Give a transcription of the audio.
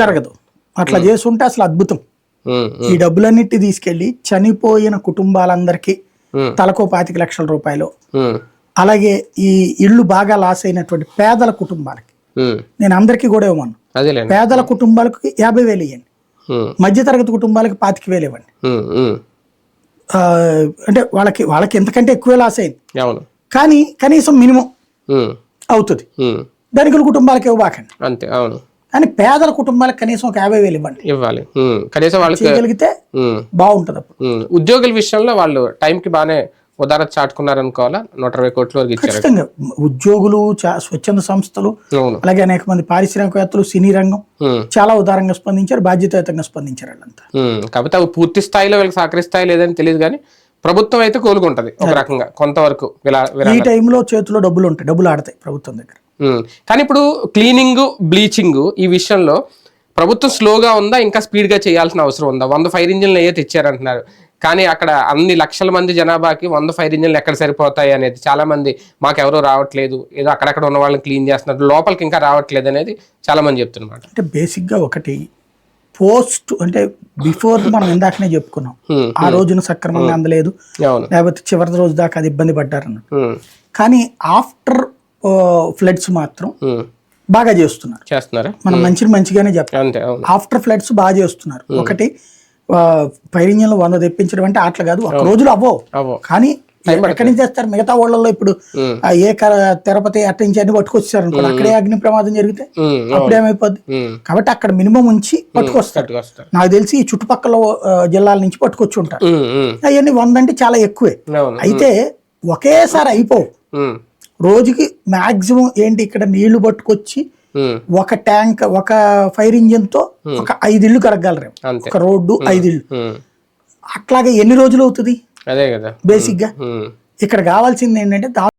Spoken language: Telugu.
జరగదు. అట్లా చేసుంటే అసలు అద్భుతం. ఈ డబ్బులన్నిటి తీసుకెళ్ళి చనిపోయిన కుటుంబాలందరికీ తలకో పాతిక లక్షల రూపాయలు. అలాగే ఈ ఇళ్ళు బాగా లాస్ అయినటువంటి పేదల కుటుంబాలకి. నేను అందరికీ కూడా ఇవ్వమను అదేలేండి. పేదల కుటుంబాలకు యాభై వేలు ఇవ్వండి మధ్యతరగతి కుటుంబాలకు పాతిక వేలు ఇవ్వండి. అంటే వాళ్ళకి వాళ్ళకి ఎంతకంటే ఎక్కువే లాస్ అయింది. కానీ కనీసం మినిమం అవుతుంది. ధనికుల కుటుంబాలకు ఇవ్వబాకండి. అంతే అవును. కానీ పేదల కుటుంబాలకు కనీసం ఒక యాభై వేలు ఇవ్వండి. ఇవ్వాలి. కనీసం వాళ్ళకి చేయగలిగితే బాగుంటుంది అప్పుడు. ఉద్యోగుల విషయంలో వాళ్ళు టైంకి బాగానే ఉదారత చాటుకున్నారనుకోవాలా? నూట ఇరవై కోట్ల వరకు ఖచ్చితంగా. ఉద్యోగులు స్వచ్ఛంద సంస్థలు అలాగే అనేక మంది పారిశ్రామికవేత్తలు సినీ రంగం చాలా ఉదారంగా స్పందించారు బాధ్యతాయుతంగా స్పందించారు వాళ్ళంతా. కాకపోతే అవి పూర్తి స్థాయిలో వీళ్ళకి సహకరిస్తాయి లేదని తెలియదు కానీ ప్రభుత్వం అయితే కోలుకుంటది ఒక రకంగా కొంతవరకు ఈ టైంలో చేతిలో డబ్బులు ఉంటాయి డబ్బులు ఆడతాయి ప్రభుత్వం దగ్గర. కానీ ఇప్పుడు క్లీనింగ్ బ్లీచింగ్ ఈ విషయంలో ప్రభుత్వం స్లోగా ఉందా? ఇంకా స్పీడ్గా చేయాల్సిన అవసరం ఉందా? వంద ఫైర్ ఇంజిన్లు అయ్యే తెచ్చారంటున్నారు. కానీ అక్కడ అన్ని లక్షల మంది జనాభాకి వంద ఫైర్ ఇంజిన్లు ఎక్కడ సరిపోతాయి అనేది చాలా మంది మాకు ఎవరో రావట్లేదు. ఏదో అక్కడక్కడ ఉన్న వాళ్ళని క్లీన్ చేస్తున్నారు. లోపలికి ఇంకా రావట్లేదు అనేది చాలా మంది చెప్తున్నమాట. అంటే బేసిక్గా ఒకటి పోస్ట్ అంటే బిఫోర్ మనం ఇందాకనే చెప్పుకున్నాం. ఆ రోజున సక్రమంగా అందలేదు. లేకపోతే చివరి రోజు దాకా అది ఇబ్బంది పడ్డారన్నట్టు. కానీ ఆఫ్టర్ ఫ్లడ్స్ మాత్రం. బాగా చేస్తున్నారు. చేస్తున్నారా? మనం మంచిని మంచిగానే అవును. ఆఫ్టర్ ఫ్లడ్స్ బాగా చేస్తున్నారు. ఒకటి ఫైర్ ఇంజిన్లు వంద తెప్పించడం అంటే అట్లా కాదు ఒక రోజులో అవ్వవు. అవో కానీ ఎక్కడి నుంచి చేస్తారు మిగతా ఊళ్ళల్లో ఇప్పుడు ఏ కర తిరుపతి అట్ట నుంచి అన్ని పట్టుకొచ్చారు అనుకో అక్కడే అగ్ని ప్రమాదం జరిగితే అప్పుడు ఏమైపోద్ది. కాబట్టి అక్కడ మినిమం ఉంచి పట్టుకొస్తారు. నాకు తెలిసి ఈ చుట్టుపక్కల జిల్లాల నుంచి పట్టుకొచ్చి ఉంటారు. అవన్నీ వంద అంటే చాలా ఎక్కువే. అయితే ఒకేసారి అయిపోవు. రోజుకి మాక్సిమం ఏంటి ఇక్కడ నీళ్ళు పట్టుకొచ్చి. ఒక ట్యాంక్ ఒక ఫైర్ ఇంజిన్తో ఒక ఐదు ఇళ్ళు కడగలరేమో అంతే. ఒక రోడ్డు ఐదు ఇళ్ళు ఉమ్. అట్లాగే ఎన్ని రోజులు అవుతుంది? అదే కదా. బేసిక్గా. ఇక్కడ కావాల్సింది ఏంటంటే